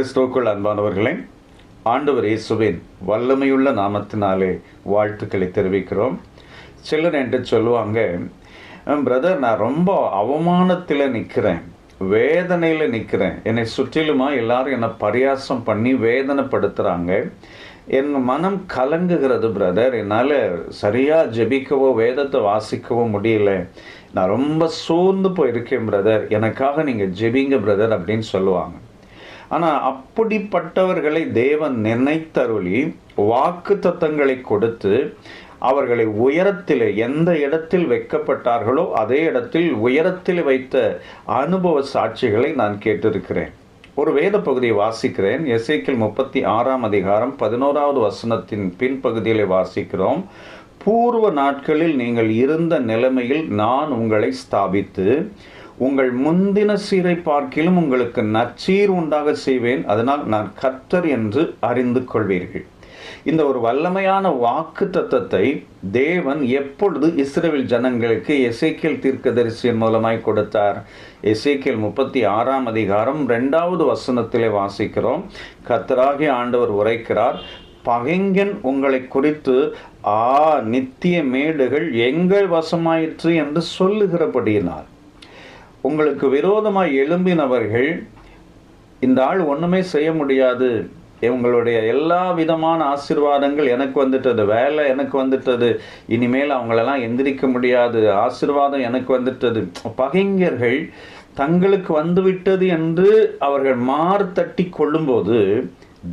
கிறிஸ்துவுக்குள் அன்பானவர்களே ஆண்டவர் இயேசுவின் வல்லமையுள்ள நாமத்தினாலே வாழ்த்துக்களை தெரிவிக்கிறோம். சிலர் என்று சொல்லுவாங்க பிரதர் நான் ரொம்ப அவமானத்தில் நிற்கிறேன் வேதனையில் நிற்கிறேன் என்னை சுற்றிலுமா எல்லாரும் என்னை பரியாசம் பண்ணி வேதனைப்படுத்துகிறாங்க என் மனம் கலங்குகிறது பிரதர் என்னால் சரியாக ஜெபிக்கவோ வேதத்தை வாசிக்கவோ முடியல. நான் ரொம்ப சோர்ந்து போயிருக்கேன் பிரதர் எனக்காக நீங்கள் ஜெபிங்க பிரதர் அப்படின்னு சொல்லுவாங்க. ஆனால் அப்படிப்பட்டவர்களை தேவன் நினைத்தருளி வாக்கு தத்தங்களை கொடுத்து அவர்களை உயரத்தில் எந்த இடத்தில் வைக்கப்பட்டார்களோ அதே இடத்தில் உயரத்தில் வைத்த அனுபவ சாட்சிகளை நான் கேட்டிருக்கிறேன். ஒரு வேத பகுதியை வாசிக்கிறேன். எசைக்கில் முப்பத்தி ஆறாம் அதிகாரம் பதினோராவது வசனத்தின் பின்பகுதியில் வாசிக்கிறோம். பூர்வ நாட்களில் நீங்கள் இருந்த நிலைமையில் நான் உங்களை ஸ்தாபித்து உங்கள் முந்தின சீரை பார்க்கிலும் உங்களுக்கு நச்சீர் உண்டாக செய்வேன். அதனால் நான் கர்த்தர் என்று அறிந்து கொள்வீர்கள். இந்த ஒரு வல்லமையான வாக்கு தத்தத்தை தேவன் எப்பொழுது இஸ்ரேல் ஜனங்களுக்கு எசேக்கியல் தீர்க்கதரிசியின் மூலமாய் கொடுத்தார்? எசேக்கியல் முப்பத்தி ஆறாம் அதிகாரம் ரெண்டாவது வசனத்திலே வாசிக்கிறோம். கத்தராகி ஆண்டவர் உரைக்கிறார் பகைங்கன் உங்களை குறித்து ஆ நித்திய மேடுகள் எங்கள் வசமாயிற்று என்று சொல்லுகிறபடியினார் உங்களுக்கு விரோதமாக எழும்பினவர்கள் இந்த ஆள் ஒன்றுமே செய்ய முடியாது. இவங்களுடைய எல்லா விதமான ஆசிர்வாதங்கள் எனக்கு வந்துட்டது வேலை எனக்கு வந்துட்டது இனிமேல் அவங்களெல்லாம் எந்திரிக்க முடியாது ஆசிர்வாதம் எனக்கு வந்துட்டது. பகைஞர்கள் தங்களுக்கு வந்துவிட்டது என்று அவர்கள் மாறு தட்டி கொள்ளும்போது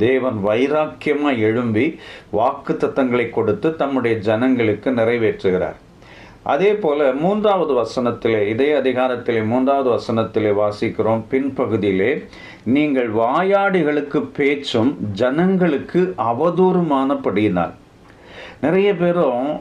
தேவன் வைராக்கியமாக எழும்பி வாக்கு தத்தங்களை கொடுத்து தம்முடைய ஜனங்களுக்கு நிறைவேற்றுகிறார். அதே போல மூன்றாவது வசனத்திலே இதே அதிகாரத்திலே மூன்றாவது வசனத்திலே வாசிக்கிறோம். பின்பகுதியிலே நீங்கள் வாயாடிகளுக்கு பேச்சும் ஜனங்களுக்கு அவதூறுமானபடியினால். நிறைய பேரும்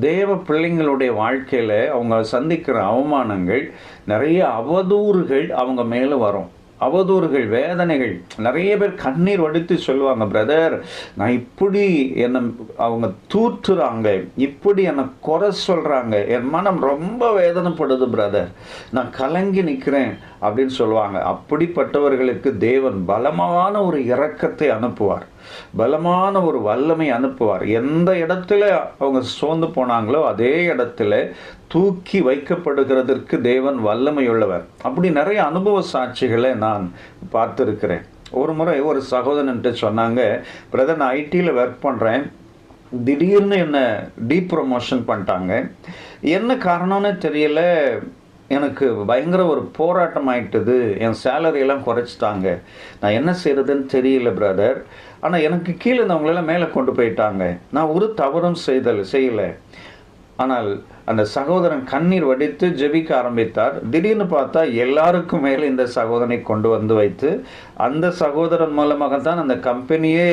தேவ பிள்ளைங்களுடைய வாழ்க்கையில் அவங்க சந்திக்கிற அவமானங்கள் நிறைய அவதூறுகள் அவங்க மேலே வரும். அவதூறுகள் வேதனைகள். நிறைய பேர் கண்ணீர் வடித்து சொல்லுவாங்க பிரதர் நான் இப்படி என்னை அவங்க தூற்றுறாங்க. இப்படி என்னை குறை சொல்கிறாங்க என் மனம் ரொம்ப வேதனைப்படுது பிரதர். நான் கலங்கி நிற்கிறேன் அப்படின்னு சொல்லுவாங்க. அப்படிப்பட்டவர்களுக்கு தேவன் பலமான ஒரு இரக்கத்தை அனுப்புவார். பலமான ஒரு வல்லமை அனுப்புவார். எந்த இடத்துல அவங்க சோர்ந்து போனாங்களோ அதே இடத்துல தூக்கி வைக்கப்படுகிறதற்கு தேவன் வல்லமை உள்ளவர் அப்படி நிறைய அனுபவ சாட்சிகளை நான் பார்த்துருக்கிறேன். ஒரு முறை ஒரு சகோதரன்ட்டு சொன்னாங்க பிரதர் நான் ஐடியில் ஒர்க் பண்ணுறேன் திடீர்னு என்னை டீ ப்ரொமோஷன் பண்ணிட்டாங்க. என்ன காரணம்னு தெரியல. எனக்கு பயங்கர ஒரு போராட்டம் ஆயிட்டுது என் சேலரியெல்லாம் குறைச்சிட்டாங்க. நான் என்ன செய்கிறதுன்னு தெரியல பிரதர் ஆனால் எனக்கு கீழே இருந்தவங்களெல்லாம் மேலே கொண்டு போயிட்டாங்க. நான் ஒரு தவறும் செய்தல் செய்யலை. ஆனால் அந்த சகோதரன் கண்ணீர் வடித்து ஜெபிக்க ஆரம்பித்தார். திடீர்னு பார்த்தா எல்லாருக்கும் மேலே இந்த சகோதரனை கொண்டு வந்து வைத்து அந்த சகோதரன் மூலமாகத்தான் அந்த கம்பெனியே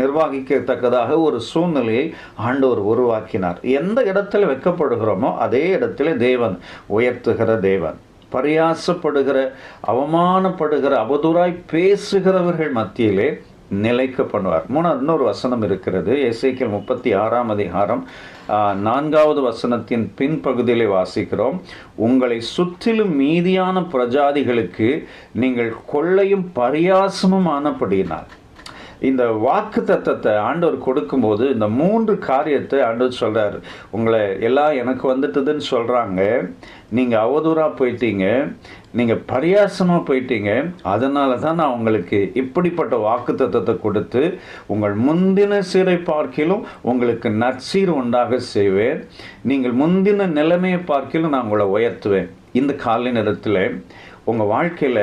நிர்வகிக்கத்தக்கதாக ஒரு சூழ்நிலையை ஆண்டவர் உருவாக்கினார். எந்த இடத்துல வைக்கப்படுகிறோமோ அதே இடத்துல தேவன் உயர்த்துகிற தேவன். பரியாசப்படுகிற அவமானப்படுகிற அவதூறாய் பேசுகிறவர்கள் மத்தியிலே நிலைக்க பண்ணுவார் மூணாவது இன்னொரு வசனம் இருக்கிறது. எஸ்ஐக்கியல் முப்பத்தி ஆறாம் அதிகாரம் நான்காவது வசனத்தின் பின்பகுதியிலே வாசிக்கிறோம். உங்களை சுற்றிலும் மீதியான பிரஜாதிகளுக்கு நீங்கள் கொள்ளையும் பரியாசமும் ஆனப்படினார் இந்த வாக்கு தத்தத்தை ஆண்டவர் கொடுக்கும்போது இந்த மூன்று காரியத்தை ஆண்டவர் சொல்கிறார் உங்களை எல்லாம் எனக்கு வந்துட்டதுன்னு சொல்கிறாங்க நீங்கள் அவதூறாக போயிட்டீங்க. நீங்கள் பரியாசமாக போயிட்டீங்க. அதனால தான் நான் உங்களுக்கு இப்படிப்பட்ட வாக்கு தத்தத்தை கொடுத்து உங்கள் முந்தின சீரை பார்க்கிலும் உங்களுக்கு நற்சீர் உண்டாக செய்வேன். நீங்கள் முந்தின நிலைமையை பார்க்கிலும் நான் உங்களை உயர்த்துவேன். இந்த காலை நேரத்தில் உங்கள் வாழ்க்கையில்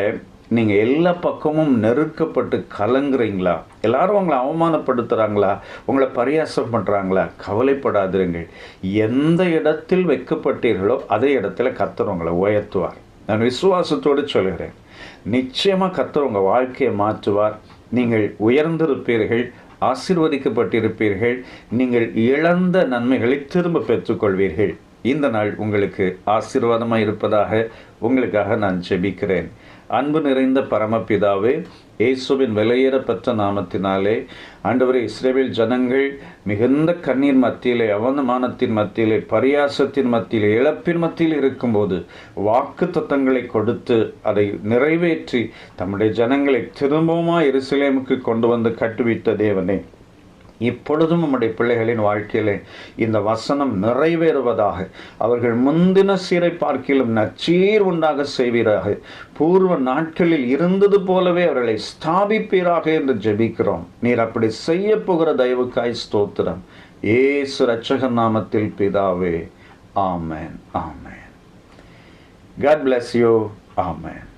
நீங்கள் எல்லா பக்கமும் நெருக்கப்பட்டு கலங்குறீங்களா? எல்லாரும் உங்களை அவமானப்படுத்துகிறாங்களா உங்களை பரியாசம் பண்ணுறாங்களா கவலைப்படாதிருங்கள் எந்த இடத்தில் வைக்கப்பட்டீர்களோ அதே இடத்துல கத்தர் உங்களை உயர்த்துவார். நான் விசுவாசத்தோடு சொல்கிறேன் நிச்சயமாக கத்தர் உங்கள் வாழ்க்கையை மாற்றுவார். நீங்கள் உயர்ந்திருப்பீர்கள் ஆசிர்வதிக்கப்பட்டிருப்பீர்கள் நீங்கள் இழந்த நன்மைகளை திரும்ப பெற்றுக்கொள்வீர்கள். இந்த நாள் உங்களுக்கு ஆசீர்வாதமாக இருப்பதாக உங்களுக்காக நான் ஜெபிக்கிறேன். அன்பு நிறைந்த பரமபிதாவே இயேசுவின் விலையேறப்பெற்ற நாமத்தினாலே ஆண்டவரே இஸ்ரேவேல் ஜனங்கள் மிகுந்த கண்ணீர் மத்தியிலே அவமானத்தின் மத்தியிலே பரியாசத்தின் மத்தியிலே இழப்பின் மத்தியில் இருக்கும்போது வாக்கு தத்தங்களை கொடுத்து அதை நிறைவேற்றி தம்முடைய ஜனங்களை திரும்பவுமா எருசலேமுக்கு கொண்டு வந்து கட்டுவித்த தேவனே. இப்பொழுதும் நம்முடைய பிள்ளைகளின் வாழ்க்கையிலே இந்த வசனம் நிறைவேறுவதாக. அவர்கள் முந்தின சீரை பார்க்கிலும் நச்சீர் உண்டாக செய்வீராக. பூர்வ நாட்களில் இருந்தது போலவே அவர்களை ஸ்தாபிப்பீராக என்று ஜெபிக்கிறோம். நீர் அப்படி செய்ய போகிற தயவுக்காய் ஸ்தோத்திரம். ஏசு ரட்சக நாமத்தில் பிதாவே ஆமேன் ஆமேன். God bless you amen